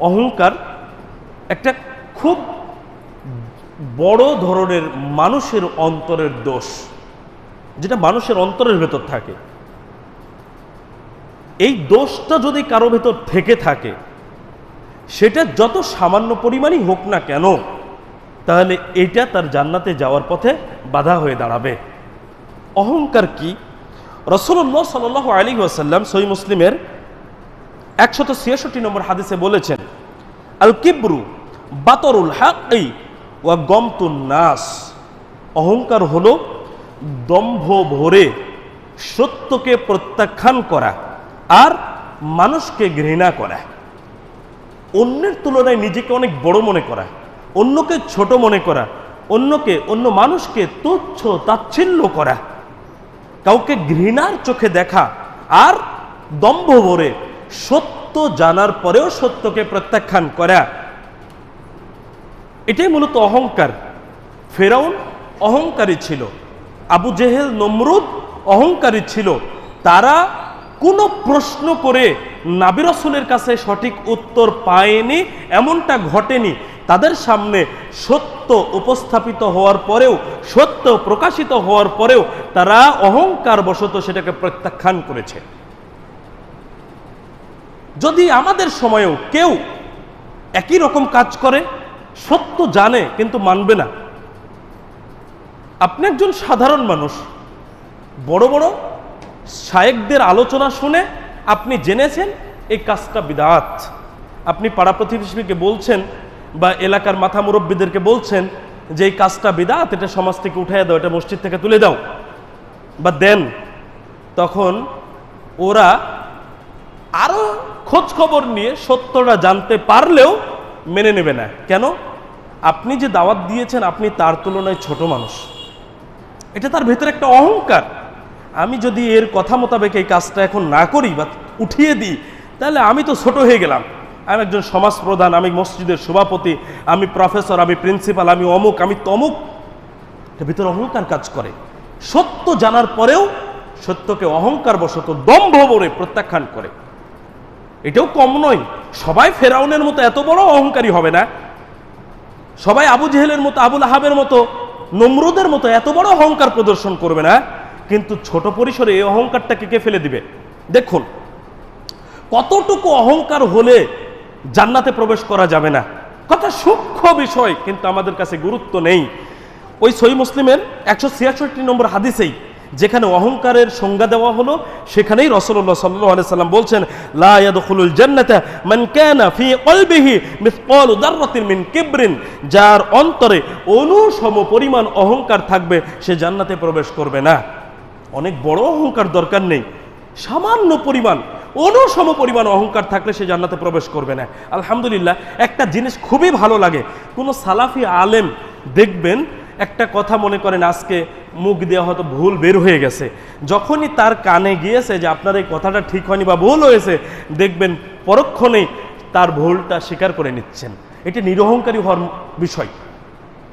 অহংকার একটা খুব বড় ধরনের মানুষের অন্তরের দোষ, যেটা মানুষের অন্তরের ভেতর থাকে। এই দোষটা যদি কারও ভেতর থেকে থাকে, সেটা যত সামান্য পরিমাণই হোক না কেন, তাহলে এটা তার জান্নাতে যাওয়ার পথে বাধা হয়ে দাঁড়াবে। অহংকার কি? রসুল্লাহ সাল আলী ওয়াসাল্লাম সই মুসলিমের একশত ছিয়াষট্টি নম্বর হাদিসে বলেছেন আল কিব্রু বাতরুল হাক ওয়া নাস। অহংকার হলো দম্ভ ভরে সত্যকে প্রত্যাখ্যান করা আর মানুষকে ঘৃণা করা। অন্যের তুলনায় নিজেকে অনেক বড় মনে করা, অন্যকে ছোট মনে করা, অন্যকে, অন্য মানুষকে তুচ্ছ তাচ্ছিল্য করা। কাউকে ঘৃণার চোখে দেখা আর দম্ভ ভরে সত্য জানার পরেও সত্যকে প্রত্যাখ্যান করা। এটাই মূলত অহংকার। ফেরাউন অহংকারী ছিল। আবু জেহেল নমরুদ অহংকারী ছিল। তারা কোনো প্রশ্ন করে নাবি রসুলের কাছে সঠিক উত্তর পায়নি, এমনটা ঘটেনি। তাদের সামনে সত্য উপস্থাপিত হওয়ার পরেও, সত্য প্রকাশিত হওয়ার পরেও তারা অহংকার বশত সেটাকে প্রত্যাখ্যান করেছে। যদি আমাদের সময়েও কেউ একই রকম কাজ করে, সত্য জানে কিন্তু মানবে না। আপনি একজন সাধারণ মানুষ, বড় বড় শায়েকদের আলোচনা শুনে আপনি জেনেছেন এই কাজটা বিদাত। আপনি পাড়া প্রতিবেশীকে বলছেন বা এলাকার মাথা মুরব্বীদেরকে বলছেন যে এই কাজটা বিদাত, এটা সমাজ থেকে উঠাই দাও, এটা মসজিদ থেকে তুলে দাও। বা দেন, তখন ওরা আরও খোঁজ খবর নিয়ে সত্যটা জানতে পারলেও মেনে নেবে না। কেন? আপনি যে দাওয়াত দিয়েছেন, আপনি তার তুলনায় ছোট মানুষ। এটা তার ভেতরে একটা অহংকার। আমি যদি এর কথা মোতাবেক এই কাজটা এখন না করি বা উঠিয়ে দিই, তাহলে আমি তো ছোট হয়ে গেলাম। আমি একজন সমাজ প্রধান আমি মসজিদের সভাপতি, আমি প্রফেসর, আমি প্রিন্সিপাল, আমি অমুক, আমি তমুক। এটা ভিতরে অহংকার কাজ করে। সত্য জানার পরেও সত্যকে অহংকার বশত দম্ভ ভরে প্রত্যাখ্যান করে। এটাও কম নয়। সবাই ফেরাউনের মতো এত বড় অহংকারী হবে না। সবাই আবু জেহেলের মতো আবুল আহাবের মতো, নমরুদের মতো এত বড় অহংকার প্রদর্শন করবে না। কিন্তু ছোট পরিসরে এই অহংকারটাকে কে ফেলে দিবে? দেখুন, কতটুকু অহংকার হলে জান্নাতে প্রবেশ করা যাবে না? কথা সূক্ষ্ম বিষয়, কিন্তু আমাদের কাছে গুরুত্ব নেই। ওই সই মুসলিমের একশো ছিয়াষট্টি নম্বর হাদিসেই যেখানে অহংকারের সংজ্ঞা দেওয়া হলো, সেখানেই রসল্লাহ সাল্লাহ সাল্লাম বলছেন ফি মিন যার অন্তরে অনুসম পরিমাণ অহংকার থাকবে, সে জান্নাতে প্রবেশ করবে না। অনেক বড় অহংকার দরকার নেই। সামান্য পরিমাণ, অনুসম পরিমাণ অহংকার থাকলে সে জান্নাতে প্রবেশ করবে না। আলহামদুলিল্লাহ, একটা জিনিস খুবই ভালো লাগে। কোনো সালাফি আলেম দেখবেন একটা কথা মনে করেন, আজকে মুখ দেওয়া হয়তো ভুল বের হয়ে গেছে। যখনই তার কানে গিয়েছে যে আপনার এই কথাটা ঠিক হয়নি বা ভুল হয়েছে, দেখবেন পরক্ষণেই তার ভুলটা স্বীকার করে নিচ্ছেন। এটি নিরহংকারী হওয়ার বিষয়।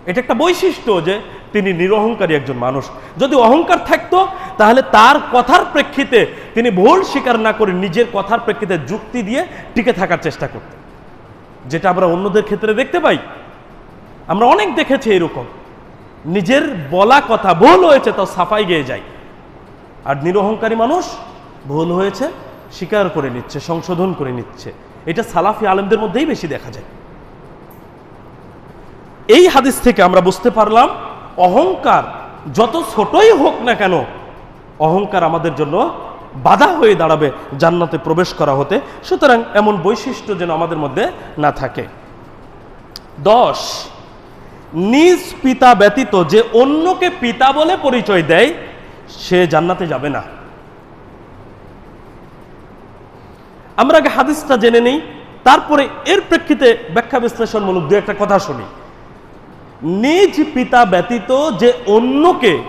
এটা একটা বৈশিষ্ট্য যে তিনি নিরহংকারী একজন মানুষ। যদি অহংকার থাকতো, তাহলে তার কথার প্রেক্ষিতে তিনি ভুল স্বীকার না করে নিজের কথার প্রেক্ষিতে যুক্তি দিয়ে টিকে থাকার চেষ্টা করতেন। যেটা আমরা অন্যদের ক্ষেত্রে দেখতে পাই। আমরা অনেক দেখেছি এরকম। নিজের বলা কথা ভুল হয়েছে, তাও সাফাই গিয়ে যায়। আর নিরহংকারী মানুষ ভুল হয়েছে, স্বীকার করে নিচ্ছে, সংশোধন করে নিচ্ছে। এটা সালাফি আলেমদের মধ্যেই বেশি দেখা যায়। এই হাদিস থেকে আমরা বুঝতে পারলাম, অহংকার যত ছোটই হোক না কেন, অহংকার আমাদের জন্য বাধা হয়ে দাঁড়াবে জান্নাতে প্রবেশ করা হতে। সুতরাং এমন বৈশিষ্ট্য যেন আমাদের মধ্যে না থাকে। দশ নিজ পিতা ব্যতীত যে অন্যকে পিতা বলে পরিচয় দেয়, সে জান্নাতে যাবে না। আমরা আগে হাদিসটা জেনে নেই, তারপরে এর প্রেক্ষিতে ব্যাখ্যা বিশ্লেষণমূলক দু একটা কথা শুনি। নিজ পিতা ব্যতীত যে অন্যকে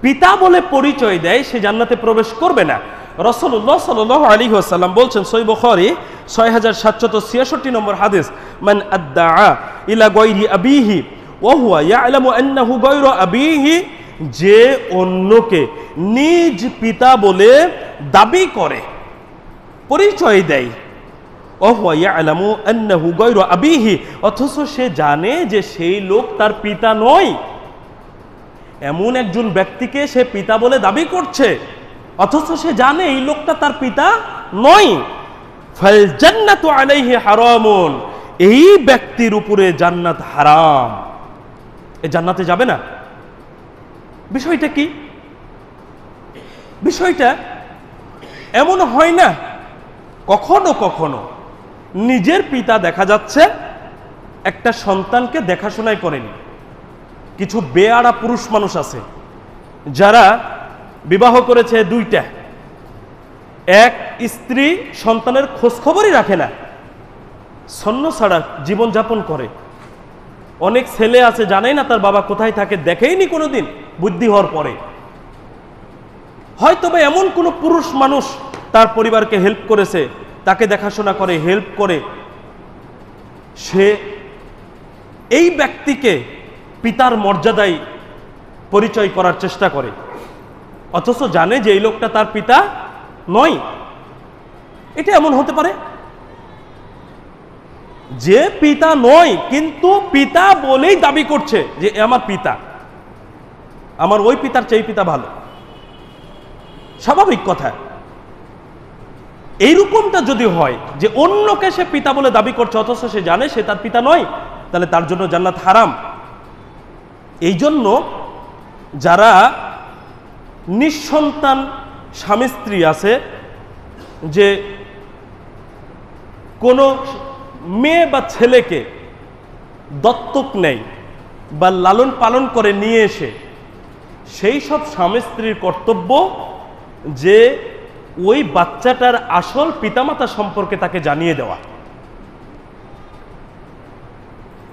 পিতা বলে পরিচয় দেয়, সে জান্নাতে প্রবেশ করবে না। রসল্লাহ সাল আলী বলছেন ছয় হাজার সাতশত ছিয়াষট্টি নম্বর হাদিস, মান ইলা গৈরি আবিহি ওহুয়া ইয়ালামু আন্নাহু গৈর আবিহি যে অন্যকে নিজ পিতা বলে দাবি করে, পরিচয় দেয়। ওহুয়া ইয়ালামু আন্নাহু গায়রু আবিহি অথচ সে জানে যে সেই লোক তার পিতা নয়। এমন একজন ব্যক্তিকে সে পিতা বলে দাবি করছে। অথচ সে জানে এই লোকটা তার পিতা নয়। ফাল জান্নাতু আলাইহি হারামুন। এই ব্যক্তির উপরে জান্নাত হারাম। এ জান্নাতে যাবে না। বিষয়টা কি? বিষয়টা এমন হয় না, কখনো কখনো নিজের পিতা দেখা যাচ্ছে একটা সন্তানকে দেখাশোনায় করেনি। কিছু বেয়ারা পুরুষ মানুষ আছে, যারা বিবাহ করেছে দুইটা। এক স্ত্রী সন্তানের খোঁজখবরই রাখে না। সন্ন ছাড়া জীবনযাপন করে। অনেক ছেলে আছে, জানেই না তার বাবা কোথায় থাকে, দেখেইনি কোনোদিন বুদ্ধি হওয়ার পরে। হয়তো বা এমন কোনো পুরুষ মানুষ তার পরিবারকে হেল্প করেছে, তাকে দেখাশোনা করে হেল্প করে। সে এই ব্যক্তিকে পিতার মর্যাদায় পরিচয় করার চেষ্টা করে। অথচ জানে যে এই লোকটা তার পিতা নয়। এটা এমন হতে পারে? যে পিতা নয়, কিন্তু পিতা বলেই দাবি করছে যে আমার পিতা। আমার ওই পিতার চেয়ে পিতা ভালো। স্বাভাবিক কথা। এইরকমটা যদি হয় যে অন্যকে সে পিতা বলে দাবি করছে, অথচ সে জানে সে তার পিতা নয়, তাহলে তার জন্য জান্নাত হারাম। এই জন্য যারা নিঃসন্তান স্বামী স্ত্রী আছে যে কোনো মেয়ে বা ছেলেকে দত্তক নেয় বা লালন পালন করে নিয়ে এসে, সেই সব স্বামী স্ত্রীর কর্তব্য যে ওই বাচ্চাটার আসল পিতামাতা সম্পর্কে তাকে জানিয়ে দেওয়া।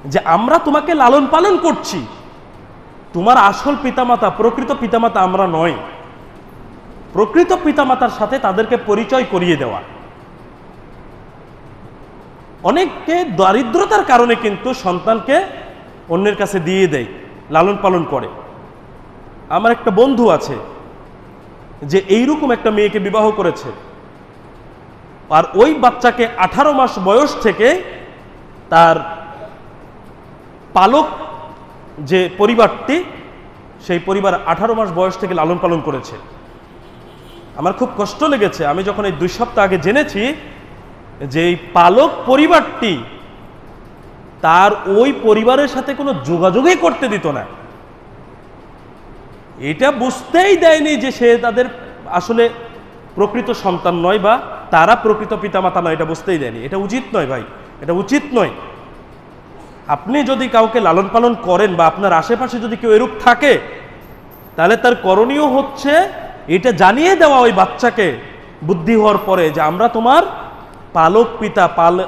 যে আমরা তোমাকে লালন পালন করছি তোমার আসল পিতামাতা, প্রকৃত পিতামাতা আমরা নয় প্রকৃত পিতামাতার সাথে তাদেরকে পরিচয় করিয়ে দেওয়া। অনেককে দারিদ্রতার কারণে কিন্তু সন্তানকে অন্যের কাছে দিয়ে দেয়, লালন পালন করে। আমার একটা বন্ধু আছে, যে এইরকম একটা মেয়েকে বিবাহ করেছে। আর ওই বাচ্চাকে আঠারো মাস বয়স থেকে তার পালক যে পরিবারটি সেই পরিবার আঠারো মাস বয়স থেকে লালন পালন করেছে। আমার খুব কষ্ট লেগেছে। আমি যখন এই দুই সপ্তাহ আগে জেনেছি যে এই পালক পরিবারটি তার ওই পরিবারের সাথে কোনো যোগাযোগই করতে দিত না। এটা বুঝতেই দেয়নি যে সে তাদের আসলে প্রকৃত সন্তান নয় বা তারা প্রকৃত পিতামাতা নয়, এটা বুঝতেই দেয়নি। এটা উচিত নয় ভাই, এটা উচিত নয়। আপনি যদি কাউকে লালন পালন করেন বা আপনার আশেপাশে যদি কেউ এরূপ থাকে, তাহলে তার করণীয় হচ্ছে এটা জানিয়ে দেওয়া ওই বাচ্চাকে বুদ্ধি হওয়ার পরে যে আমরা তোমার পালক পিতা, পাল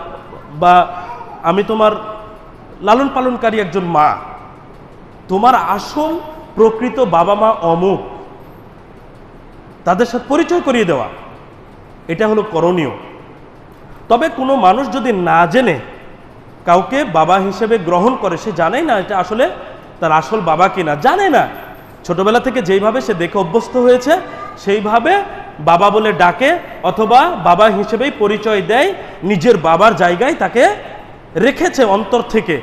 বা আমি তোমার লালন পালনকারী একজন মা। তোমার আসল প্রকৃত বাবা মা অমুক। তাদের সাথে পরিচয় করিয়ে দেওয়া। এটা হলো করণীয়। তবে কোনো মানুষ যদি না জেনে কাউকে বাবা হিসেবে গ্রহণ করে, সে জানেই না এটা আসলে তার আসল বাবা কিনা, জানে না। ছোটবেলা থেকে যেইভাবে সে দেখে অভ্যস্ত হয়েছে, সেইভাবে বাবা বলে ডাকে অথবা বাবা হিসেবেই পরিচয় দেয়, নিজের বাবার জায়গায় তাকে রেখেছে অন্তর থেকে।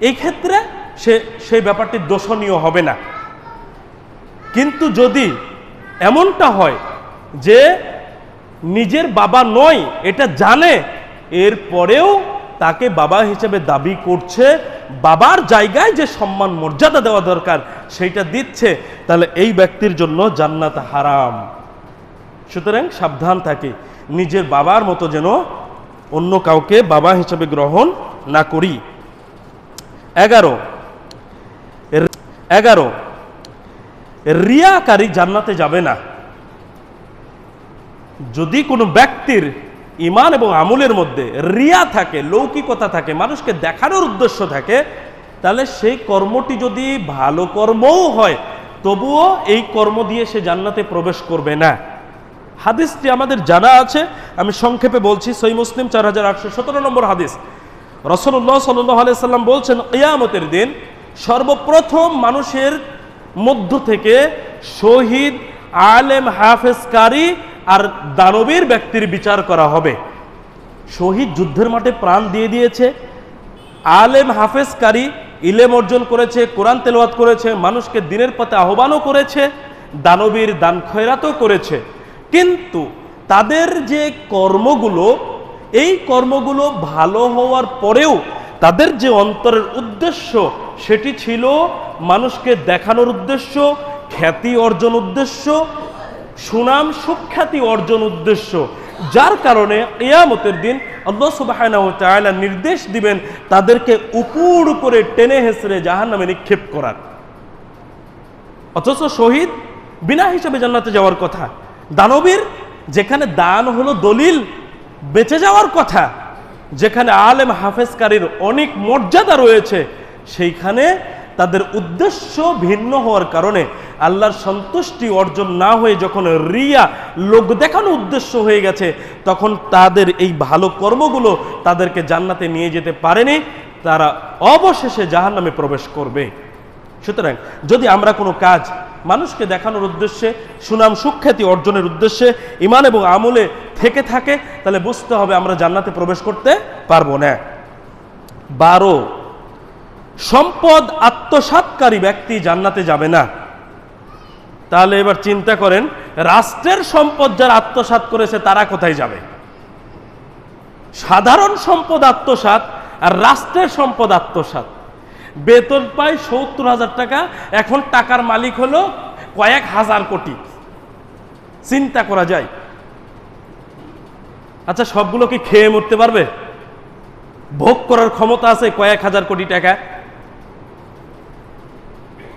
এই ক্ষেত্রে সে, সেই ব্যাপারটি দোষণীয় হবে না। কিন্তু যদি এমনটা হয় যে নিজের বাবা নয়, এটা জানে, এরপরেও তাকে বাবা হিসেবে দাবি করছে, বাবার জায়গায় যে সম্মান, মর্যাদা দেওয়া দরকার, সেইটা দিচ্ছে, তাহলে এই ব্যক্তির জন্য জান্নাত হারাম। সুতরাং সাবধান থাকে, নিজের বাবার মতো যেন অন্য কাউকে বাবা হিসেবে গ্রহণ না করি। এগারো এগারো, রিয়াকারী জান্নাতে যাবে না। যদি কোনো ব্যক্তির ইমান এবং আমলের মধ্যে রিয়া থাকে, লৌকিকতা থাকে, মানুষকে দেখানোর উদ্দেশ্য থাকে, তাহলে সেই কর্মটি যদি ভালো কর্মও হয়, তবুও এই কর্ম দিয়ে সে জান্নাতে প্রবেশ করবে না। হাদিসটি আমাদের জানা আছে, আমি সংক্ষেপে বলছি সই মুসলিম চার হাজার আটশো সতেরো নম্বর হাদিস। রসল্লাহ সাল্লাহ সাল্লাম বলছেন, কেয়ামতের দিন সর্বপ্রথম মানুষের মধ্য থেকে শহীদ, আলেম, হাফেজকারী আর দানবীর ব্যক্তির বিচার করা হবে। শহীদ যুদ্ধের মাঠে প্রাণ দিয়ে দিয়েছে। আলেম হাফেজকারী ইলেম অর্জন করেছে, কোরআন তেলাওয়াত করেছে, মানুষকে দিনের পথে আহ্বানও করেছে, দানবীর দান খয়রাতও করেছে। কিন্তু তাদের যে কর্মগুলো, এই কর্মগুলো ভালো হওয়ার পরেও তাদের যে অন্তরের উদ্দেশ্য, সেটি ছিল মানুষকে দেখানোর উদ্দেশ্য, খ্যাতি অর্জন উদ্দেশ্য সুনাম সুখ্যাতি অর্জন উদ্দেশ্য। যার কারণে ইয়ামতের দিন আল্লাহ তাআলা নির্দেশ দিবেন তাদেরকে উপর করে টেনে হেসড়ে জাহান নামে নিক্ষেপ করার। অথচ শহীদ বিনা হিসাবে জান্নাতে যাওয়ার কথা, দানবীর যেখানে দান হলো দলিল, বেঁচে যাওয়ার কথা, যেখানে আলেম হাফেজকারীর অনেক মর্যাদা রয়েছে, সেইখানে তাদের উদ্দেশ্য ভিন্ন হওয়ার কারণে আল্লাহর সন্তুষ্টি অর্জন না হয়ে যখন রিয়া, লোক দেখানো উদ্দেশ্য হয়ে গেছে, তখন তাদের এই ভালো কর্মগুলো তাদেরকে জান্নাতে নিয়ে যেতে পারেনি, তারা অবশেষে জাহান্নামে প্রবেশ করবে। সুতরাং যদি আমরা কোনো কাজ মানুষকে দেখানোর উদ্দেশ্যে, সুনাম সুখ্যাতি অর্জনের উদ্দেশ্যে ইমান এবং আমলে থেকে থাকে, তাহলে বুঝতে হবে আমরা জান্নাতে প্রবেশ করতে পারব না। বারো সম্পদ আত্মসাৎকারী ব্যক্তি জান্নাতে যাবে না। তাহলে এবার চিন্তা করেন, রাষ্ট্রের সম্পদ যারা আত্মসাৎ করেছে তারা কোথায় যাবে? সাধারণ সম্পদ আত্মসাৎ আর রাষ্ট্রের সম্পদ আত্মসাৎ। বেতন পায় সত্তর হাজার টাকা, এখন টাকার মালিক হলো কয়েক হাজার কোটি। চিন্তা করা যায়। আচ্ছা সবগুলো কি খেয়ে মরতে পারবে? ভোগ করার ক্ষমতা আছে কয়েক হাজার কোটি টাকা।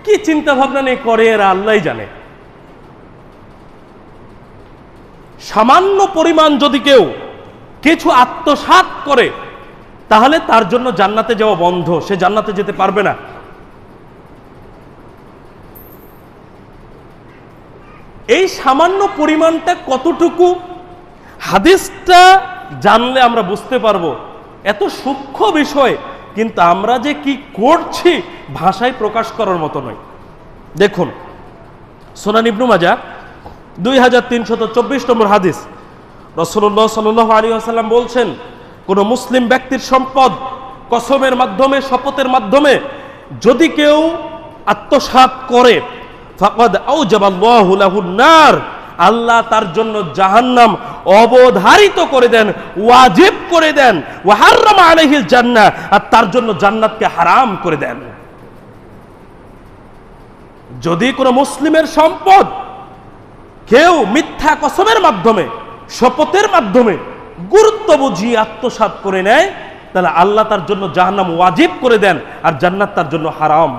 কি চিন্তা ভাবনা নেই করে এরা আল্লাহ জানে। সামান্য পরিমাণ যদি কেউ কিছু আত্মসাৎ করে, তাহলে তার জন্য জান্নাতে যাওয়া বন্ধ, সে জান্নাতে যেতে পারবে না। এই সামান্য পরিমাণটা কতটুকু, হাদিসটা জানলে আমরা বুঝতে পারব। এত সূক্ষ্ম বিষয় কিন্তু আমরা যে কি করছি ভাষায় প্রকাশ করার মতো নয়। দেখুন, সোনান ইবনু মাজা দুই হাজার তিনশত চব্বিশ নম্বর হাদিস রসল্লাহ সাল আলী আসাল্লাম বলছেন, কোন মুসলিম ব্যক্তির সম্পদ কসমের মাধ্যমে, শপথের মাধ্যমে যদি কেউ আত্মসাৎ করে, ফাকাদ আউজাবাল্লাহু লাহুন নার আল্লাহ তার জন্য জাহান্নাম অবধারিত করে দেন, ওয়াজিব করে দেন ওয়াহাররাম আলাইহিল জান্নাহ, আর তার জন্য জান্নাতকে হারাম করে দেন। যদি কোনো মুসলিমের সম্পদ কেউ মিথ্যা কসমের মাধ্যমে, শপথের মাধ্যমে গুরুত্ব বুঝিয়ে আত্মসাৎ করে নেয়, তাহলে আল্লাহ তার জন্য জাহান্নাম ওয়াজিব করে দেন, আর জান্নাত তার জন্য হারাম।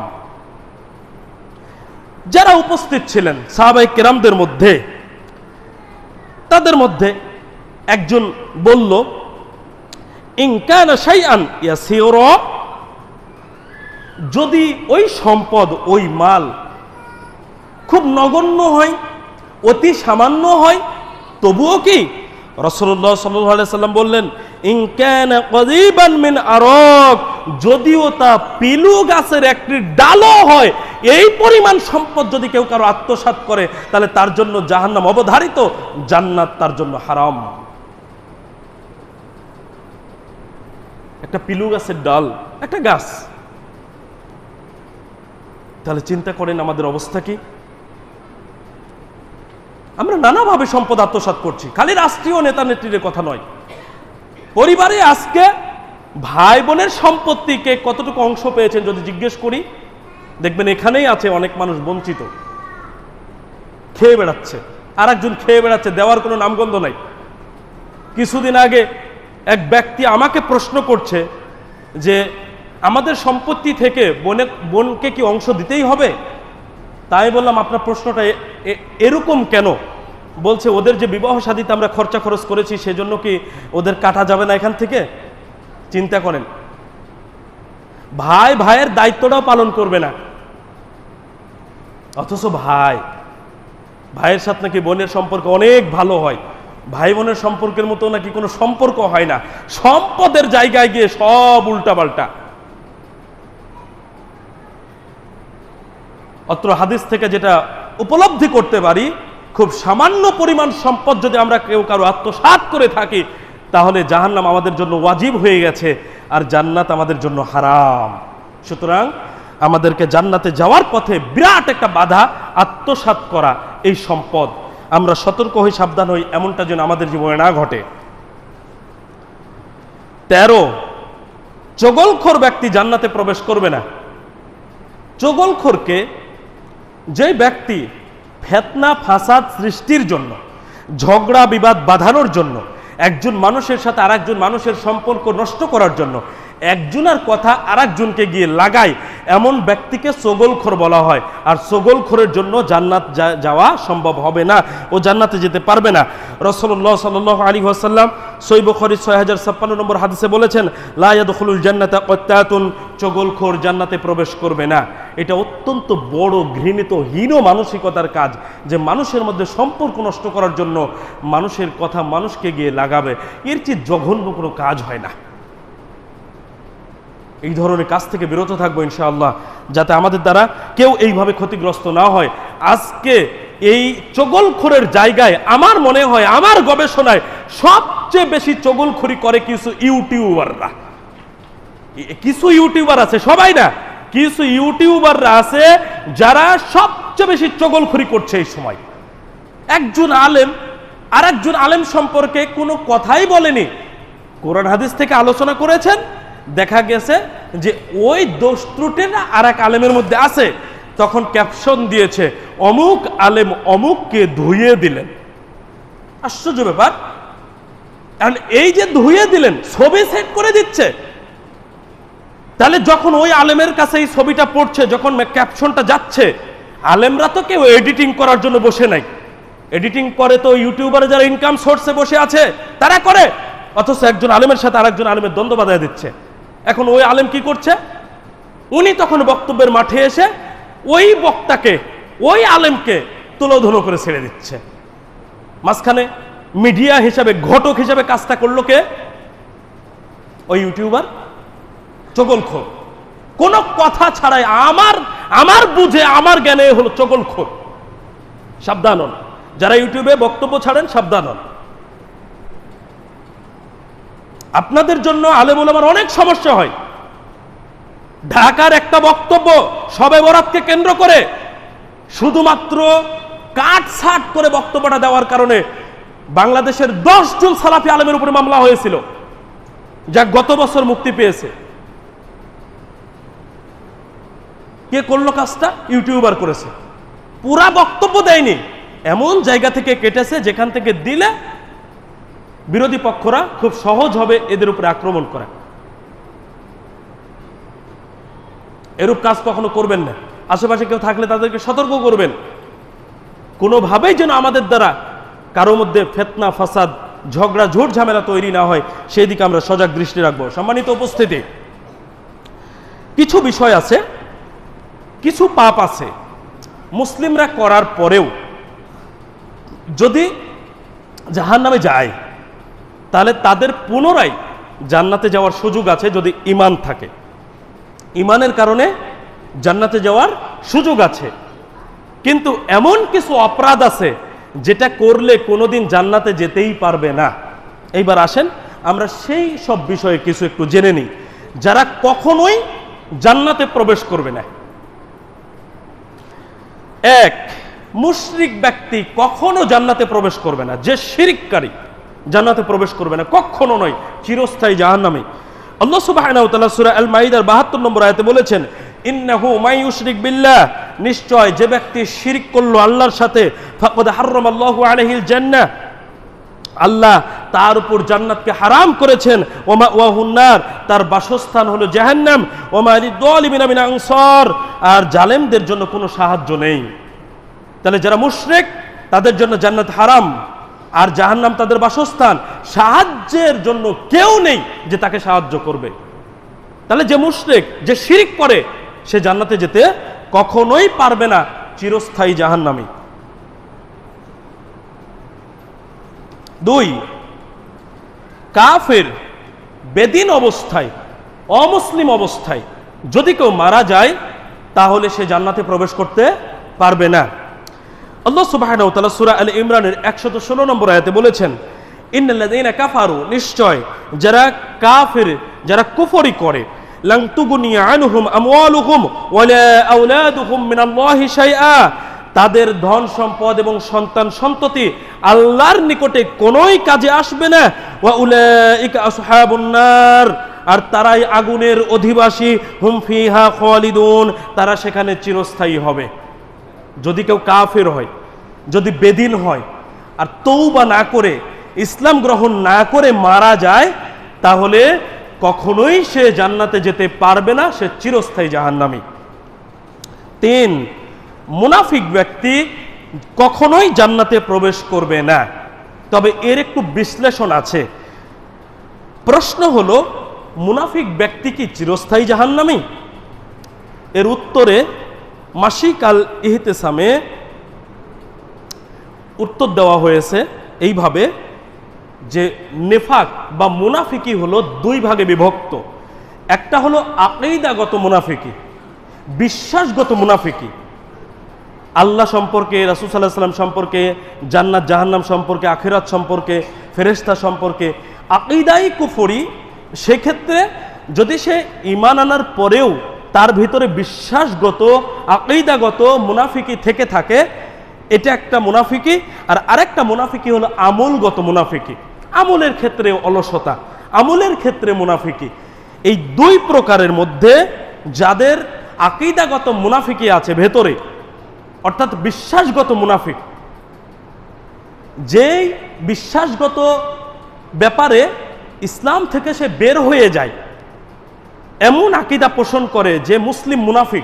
যারা উপস্থিত ছিলেন সাহাবাই কেরামদের মধ্যে তাদের মধ্যে একজন বলল ইনকান যদি ওই সম্পদ, ওই মাল খুব নগণ্য হয়, অতি সামান্য হয়, তবুও কি রসল্লাহ সাল্লাম বললেন মিন আরক যদিও তা পিলু গাছের একটি ডালও হয়, এই পরিমাণ সম্পদ যদি কেউ কারও আত্মসাৎ করে, তাহলে তার জন্য জাহান্নাম অবধারিত, জান্নাত তার জন্য হারাম। একটা পিলু গাছের ডাল, একটা গাছ। তাহলে চিন্তা করেন আমাদের অবস্থা কি? আমরা নানাভাবে সম্পদ আত্মসাৎ করছি। খালি রাষ্ট্রীয় নেতা নেত্রীর কথা নয়। পরিবারে আজকে ভাই বোনের সম্পত্তিকে কতটুকু অংশ পেয়েছেন যদি জিজ্ঞেস করি, দেখবেন এখানেই আছে অনেক মানুষ বঞ্চিত। খেয়ে বেড়াচ্ছে। আর একজন খেয়ে বেড়াচ্ছে, দেওয়ার কোনো নামগন্ধ নাই। কিছুদিন আগে এক ব্যক্তি আমাকে প্রশ্ন করছে যে, আমাদের সম্পত্তি থেকে বোনের বোনকে কি অংশ দিতেই হবে? তাই বললাম, আপনার প্রশ্নটা এরকম কেন? বলছে, ওদের যে বিবাহ সাদিতে আমরা খরচা খরচ করেছি, সেজন্য কি ওদের কাটা যাবে না এখান থেকে? চিন্তা করেন। ভাই, ভাইয়ের দায়িত্বটাও পালন করবে না। অথচ ভাই, ভাইয়ের সাথে নাকি বোনের সম্পর্ক অনেক ভালো হয়। ভাই বোনের সম্পর্কের মতো নাকি কোনো সম্পর্ক হয় না। সম্পদের জায়গায় গিয়ে সব উল্টাপাল্টা। অত্র হাদিস থেকে যেটা উপলব্ধি করতে পারি, খুব সামান্য পরিমাণ সম্পদ যদি আমরা কেউ কারও আত্মসাৎ করে থাকি, তাহলে জাহান্নাম আমাদের জন্য ওয়াজিব হয়ে গেছে আর জান্নাত আমাদের জন্য হারাম। সুতরাং আমাদেরকে জান্নাতে যাওয়ার পথে বিরাট একটা বাধা আত্মসাৎ করা এই সম্পদ। আমরা সতর্ক হই, সাবধান হই, এমনটা যেন আমাদের জীবনে না ঘটে। তেরো, চগলখোর ব্যক্তি জান্নাতে প্রবেশ করবে না। চগলখোরকে যে ব্যক্তি ফেতনা, ফাসাদ সৃষ্টির জন্য, ঝগড়া, বিবাদ বাঁধানোর জন্য, একজন মানুষের সাথে আরেকজন মানুষের সম্পর্ক নষ্ট করার জন্য একজনের কথা আর একজনকে গিয়ে লাগায়। এমন ব্যক্তিকে সগলখোর বলা হয়। আর সগলখোরের জন্য জান্নাত যাওয়া সম্ভব হবে না। ও জান্নাতে যেতে পারবে না। রসল্লাহ সাল আলী ওয়াসাল্লাম সৈবখরি ছয় হাজার ছাপ্পান্ন নম্বর হাদিসে বলেছেন লায়াদুল জান্নাতা কত্যাতুন চগলখোর জান্নাতে প্রবেশ করবে না। এটা অত্যন্ত বড়, ঘৃণিত, হীন মানসিকতার কাজ যে মানুষের মধ্যে সম্পর্ক নষ্ট করার জন্য মানুষের কথা মানুষকে গিয়ে লাগাবে। এর চেয়ে জঘন্য কোনো কাজ হয় না। এই ধরনের কাজ থেকে বিরত থাকব ইনশাআল্লাহ, যাতে আমাদের দ্বারা কেউ এইভাবে ক্ষতিগ্রস্ত না হয়। আজকে এই চগলখোরের জায়গায় আমার মনে হয়, আমার গবেষণায় সবচেয়ে বেশি চগলখড়ি করে কিছু ইউটিউবাররা। কিছু ইউটিউবার আছে, সবাই না? কিছু ইউটিউবাররা আছে যারা সবচেয়ে বেশি চগলখড়ি করছে এই সময়। একজন আলেম আর একজন আলেম সম্পর্কে কোনো কথাই বলেনি। কোরআন হাদিস থেকে আলোচনা করেছেন দেখা গেছে যে ওই দোষ ত্রুটিটা আর এক আলেমের মধ্যে আছে। তখন ক্যাপশন দিয়েছে, অমুক আলেম অমুককে ধুইয়ে দিলেন। আশ্চর্য ব্যাপার। এখন এই যে ধুইয়ে দিলেন, ছবি সেট করে দিচ্ছে। তাহলে যখন ওই আলেমের কাছে এই ছবিটা পড়ছে, যখন ক্যাপশনটা যাচ্ছে, আলেমরা তো কেউ এডিটিং করার জন্য বসে নাই। এডিটিং করে তো ইউটিউবারে যারা ইনকাম সোর্সে বসে আছে, তারা করে। অথচ একজন আলেমের সাথে আরেকজন আলেমের দ্বন্দ্ব বাধায় দিচ্ছে। এখন ওই আলেম কি করছে? উনি তখন বক্তব্যের মাঠে এসে ওই বক্তাকে, ওই আলেমকে তুলোধনো করে ছেড়ে দিচ্ছে। মাঝখানে মিডিয়া হিসাবে, ঘটক হিসাবে কাজটা করল কে? ওই ইউটিউবার? চগলখোর কোনো কথা ছাড়াই আমার আমার বুঝে, আমার জ্ঞানে হলো চগলখোর সাবধান যারা ইউটিউবে বক্তব্য ছাড়েন, সাবধান হন। আপনাদের জন্য আলেমুল আমার অনেক সমস্যা হয়। ঢাকার একটা বক্তব্য, সবে বরাতকে কেন্দ্র করে শুধুমাত্র কাট করে বক্তব্যটা দেওয়ার কারণে বাংলাদেশের দশ জন সালাফি আলমের উপরে মামলা হয়েছিল। যা গত বছর মুক্তি পেয়েছে। কে করল কাজটা? ইউটিউবার করেছে। পুরা বক্তব্য দেয়নি। এমন জায়গা থেকে কেটেছে যেখান থেকে দিলে বিরোধী পক্ষরা খুব সহজ হবে এদের উপরে আক্রমণ করা। এরূপ কাজ কখনো করবেন না। আশেপাশে কেউ থাকলে তাদেরকে সতর্ক করবেন। কোনোভাবেই যেন আমাদের দ্বারা কারও মধ্যে ফেতনা, ফাসাদ, ঝগড়া, ঝোট ঝামেলা তৈরি না হয়, সেই দিকে আমরা সজাগ দৃষ্টি রাখব। সম্মানিত উপস্থিতি, কিছু বিষয় আছে, কিছু পাপ আছে, মুসলিমরা করার পরেও যদি জাহান নামে যায় তাহলে তাদের পুনরায় জান্নাতে যাওয়ার সুযোগ আছে যদি ইমান থাকে। ইমানের কারণে জান্নাতে যাওয়ার সুযোগ আছে। কিন্তু এমন কিছু অপরাধ আছে যেটা করলে কোনোদিন জান্নাতে যেতেই পারবে না। এইবার আসেন, আমরা সেই সব বিষয়ে কিছু একটু জেনে নিই। যারা কখনোই জান্নাতে প্রবেশ করবে না। এক, মুশরিক ব্যক্তি কখনো জান্নাতে প্রবেশ করবে না। যে শিরিককারী। জান্নাতে প্রবেশ করবে না, কখনো নয়, চিরস্থায়ী জাহান্নামে। আল্লাহ সুবহানাহু ওয়া তাআলা সূরা আল মাইদার 72 নম্বর আয়াতে বলেছেন, ইন্নাহু মাই ইউশরিক বিল্লাহ নিশ্চয় যে ব্যক্তি শিরিক করল আল্লাহর সাথে, ফাকাদ হারামাল্লাহু আলাইহিল জান্নাহ। আল্লাহ তার উপর জান্নাতকে হারাম করেছেন ওমা ওয়াহুন্নার তার বাসস্থান হলো জাহান্নাম। ওমা লিদ্দালিমিনা মিন আনসার আর জালেমদের জন্য কোনো সাহায্য নেই। তাহলে যারা মুশরিক, তাদের জন্য জান্নাত হারাম। আর জাহান্নাম তাদের বাসস্থান। সাহায্যের জন্য কেউ নেই যে তাকে সাহায্য করবে। তাহলে যে মুশরিক, যে শিরিক করে সে জান্নাতে যেতে কখনোই পারবে না চিরস্থায়ী জাহান্নামী। দুই, কাফের বেদিন অবস্থায়, অমুসলিম অবস্থায় যদি কেউ মারা যায়, তাহলে সে জান্নাতে প্রবেশ করতে পারবে না। আল্লাহ তাআলা সূরা আল ইমরানের 116 নম্বর আয়াতে বলেছেন, ইন্নাল্লাযীনা কাফারু নিশ্চয়, যারা কাফির, যারা কুফরি করে, লাং তুগনি আনহুম আমওয়ালুহুম ওয়ালা আওলাদুহুম মিনাল্লাহি শাইআ তাদের ধন সম্পদ এবং সন্তান সন্ততি আল্লাহর নিকটে কোনোই কাজে আসবে না। ওয়া উলাইকা আর তারাই আগুনের অধিবাসী, হুম ফিহা খালিদুন তারা সেখানে চিরস্থায়ী হবে। যদি কেউ কাফের হয়, যদি বেদিন হয়, আর তৌবা না করে, ইসলাম গ্রহণ না করে মারা যায়, তাহলে কখনোই সে জান্নাতে যেতে পারবে না, সে চিরস্থায়ী জাহান্নামী। তিন, মুনাফিক ব্যক্তি কখনোই জান্নাতে প্রবেশ করবে না। তবে এর একটু বিশ্লেষণ আছে। প্রশ্ন হলো, মুনাফিক ব্যক্তি কি চিরস্থায়ী জাহান্নামী? এর উত্তরে মাসিক আল ইহতেসামে উত্তর দেওয়া হয়েছে এইভাবে যে নেফাক বা মুনাফিকি হলো দুই ভাগে বিভক্ত। একটা হলো আকেইদাগত মুনাফিকি, বিশ্বাসগত মুনাফিকি। আল্লাহ সম্পর্কে, রাসুল সাল্লাহ সাল্লাম সম্পর্কে, জান্নাত, জাহান্নাম সম্পর্কে, আখিরাত সম্পর্কে ফেরেস্তা সম্পর্কে আকিদাই কুফরি, সেক্ষেত্রে যদি সে ইমান আনার পরেও তার ভিতরে বিশ্বাসগত, আকিদাগত মুনাফিকি থেকে থাকে। এটা একটা মুনাফিকি। আর আরেকটা মুনাফিকি হলো আমলগত মুনাফিকি। আমলের ক্ষেত্রে অলসতা, আমলের ক্ষেত্রে মুনাফিকি। এই দুই প্রকারের মধ্যে যাদের আকিদাগত মুনাফিকি আছে ভেতরে, অর্থাৎ বিশ্বাসগত মুনাফিক, যেই বিশ্বাসগত ব্যাপারে ইসলাম থেকে সে বের হয়ে যায় এমন আকিদা পোষণ করে যে মুসলিম মুনাফিক,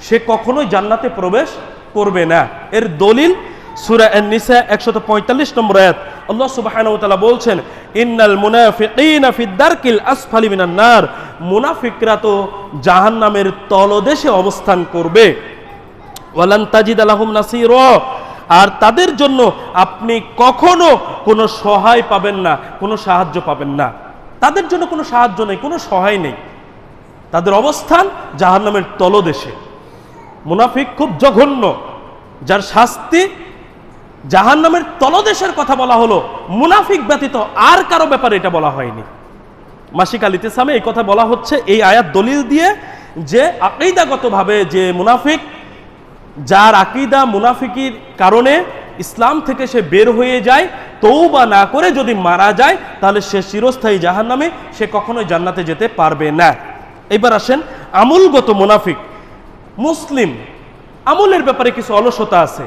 সে কখনোই জান্নাতে প্রবেশ করবে না। এর দলিল সুরা নিসা একশত পঁয়তাল্লিশ নম্বর আয়াত। আল্লাহ সুবহানাহু ওয়া বলছেন, ইন্নাল মুনাফিকিনা ফিদ দারকিল আসফালি মিনান নার। মুনাফিকরা তো জাহান্নামের তলদেশে অবস্থান করবে। ওয়ালান তাজিদ আলাহুম নাসির। আর তাদের জন্য আপনি কখনো কোনো সহায় পাবেন না, কোনো সাহায্য পাবেন না। তাদের জন্য কোনো সাহায্য নেই, কোনো সহায় নেই। তাদের অবস্থান জাহান্নামের তলদেশে। মুনাফিক খুব জঘন্য, যার শাস্তি জাহান্নামের তলদেশের কথা বলা হলো। মুনাফিক ব্যতীত আর কারও ব্যাপারে এটা বলা হয়নি। মাসিক আল ইতিসামে এই কথা বলা হচ্ছে, এই আয়াত দলিল দিয়ে যে আকিদাগতভাবে যে মুনাফিক, যার আকিদা মুনাফিকির কারণে ইসলাম থেকে সে বের হয়ে যায় তৌবা না করে যদি মারা যায়, তাহলে সে চিরস্থায়ী জাহান নামে সে কখনোই জান্নাতে যেতে পারবে না। এবার আসেন আমুলগত মুনাফিক, মুসলিম, আমলের ব্যাপারে কিছু অলসতা আছে।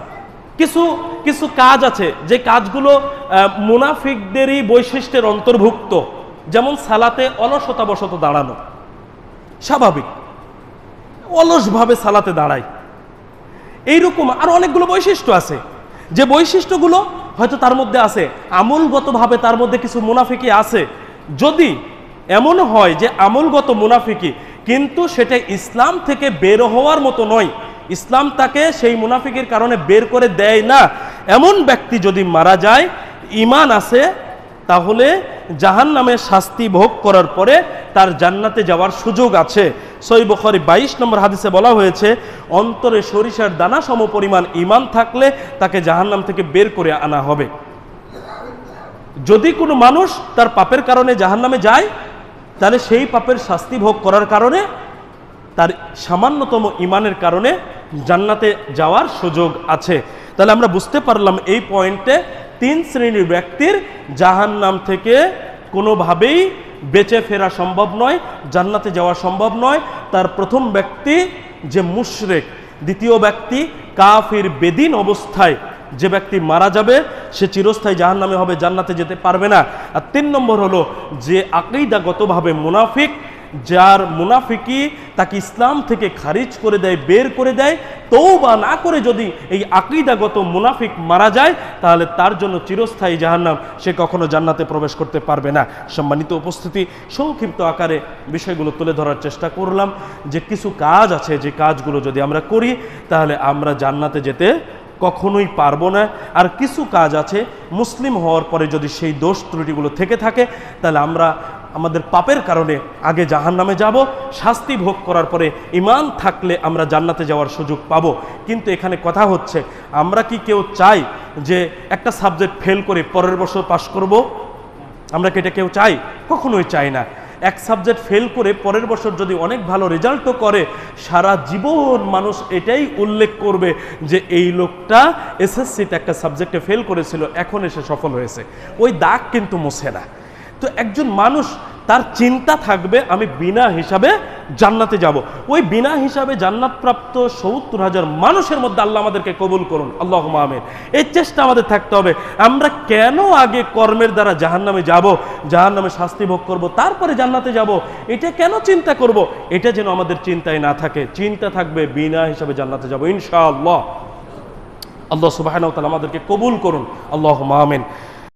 কিছু কিছু কাজ আছে, যে কাজগুলো মুনাফিকদেরই বৈশিষ্ট্যের অন্তর্ভুক্ত। যেমন সালাতে অলসতাবশত দাঁড়ানো। স্বাভাবিক। অলসভাবে সালাতে দাঁড়ায়। এইরকম আরও অনেকগুলো বৈশিষ্ট্য আছে। যে বৈশিষ্ট্যগুলো হয়তো তার মধ্যে আছে, আমূলগতভাবে তার মধ্যে কিছু মুনাফিকি আছে। যদি এমন হয় যে আমূলগত মুনাফিকি, কিন্তু সেটা ইসলাম থেকে বের হওয়ার মতো নয়, ইসলাম তাকে সেই মুনাফিকের কারণে বের করে দেয় না। এমন ব্যক্তি যদি মারা যায় ইমান আছে তাহলে জাহান নামে শাস্তি ভোগ করার পরে তার জান্নাতে যাওয়ার সুযোগ আছে। সই বখরি বাইশ নম্বর হাদিসে বলা হয়েছে, অন্তরে সরিষার দানা সম পরিমাণ ইমান থাকলে তাকে জাহান্নাম থেকে বের করে আনা হবে। যদি কোনো মানুষ তার পাপের কারণে জাহান্নামে যায়, তাহলে সেই পাপের শাস্তি ভোগ করার কারণে তার সামান্যতম ইমানের কারণে জান্নাতে যাওয়ার সুযোগ আছে। তাহলে আমরা বুঝতে পারলাম এই পয়েন্টে তিন শ্রেণির ব্যক্তির জাহান্নাম থেকে কোনোভাবেই বেঁচে ফেরা সম্ভব নয়, জান্নাতে যাওয়া সম্ভব নয়। তার প্রথম ব্যক্তি যে মুশরেক, দ্বিতীয় ব্যক্তি কাফির বেদিন অবস্থায় যে ব্যক্তি মারা যাবে, সে চিরস্থায়ী জাহান নামে হবে, জান্নাতে যেতে পারবে না। আর তিন নম্বর হলো যে আকিদাগতভাবে মুনাফিক, যার মুনাফিকি তাকে ইসলাম থেকে খারিজ করে দেয়, বের করে দেয় তৌবা না করে যদি এই আকিদাগত মুনাফিক মারা যায়, তাহলে তার জন্য চিরস্থায়ী জাহান্নাম। সে কখনো জান্নাতে প্রবেশ করতে পারবে না। সম্মানিত উপস্থিতি, সংক্ষিপ্ত আকারে বিষয়গুলো তুলে ধরার চেষ্টা করলাম। যে কিছু কাজ আছে, যে কাজগুলো যদি আমরা করি, তাহলে আমরা জান্নাতে যেতে কখনোই পারব না। আর কিছু কাজ আছে, মুসলিম হওয়ার পরে যদি সেই দোষ ত্রুটিগুলো থেকে থাকে, তাহলে আমরা আমাদের পাপের কারণে আগে জাহান নামে যাব, শাস্তি ভোগ করার পরে ইমান থাকলে আমরা জান্নাতে যাওয়ার সুযোগ পাব। কিন্তু এখানে কথা হচ্ছে, আমরা কি কেউ চাই যে একটা সাবজেক্ট ফেল করে পরের বছর পাশ করব? আমরা কি এটা কেউ চাই? কখনোই চাই না। এক সাবজেক্ট ফেল করে পরের বছর যদি অনেক ভালো রেজাল্টও করে, সারা জীবন মানুষ এটাই উল্লেখ করবে যে এই লোকটা এসএসসিতে একটা সাবজেক্টে ফেল করেছিল, এখন এসে সফল হয়েছে। ওই দাগ কিন্তু মুছে না। তো একজন মানুষ, তার চিন্তা থাকবে, আমি বিনা হিসাবে জান্নাতে যাব। ওই বিনা হিসাবে জান্নাতপ্রাপ্ত সত্তর হাজার মানুষের মধ্যে আল্লাহ আমাদেরকে কবুল করুন। আল্লাহ আমিন। এই চেষ্টা আমাদের থাকতে হবে। আমরা কেন আগে কর্মের দ্বারা জাহান নামে যাব জাহান নামে শাস্তি ভোগ করব, তারপরে জান্নাতে যাব? এটা কেন চিন্তা করব? এটা যেন আমাদের চিন্তায় না থাকে। চিন্তা থাকবে, বিনা হিসাবে জান্নাতে যাব, ইনশাআল্লাহ। আল্লাহ সুবাহ আমাদেরকে কবুল করুন। আল্লাহ আমিন।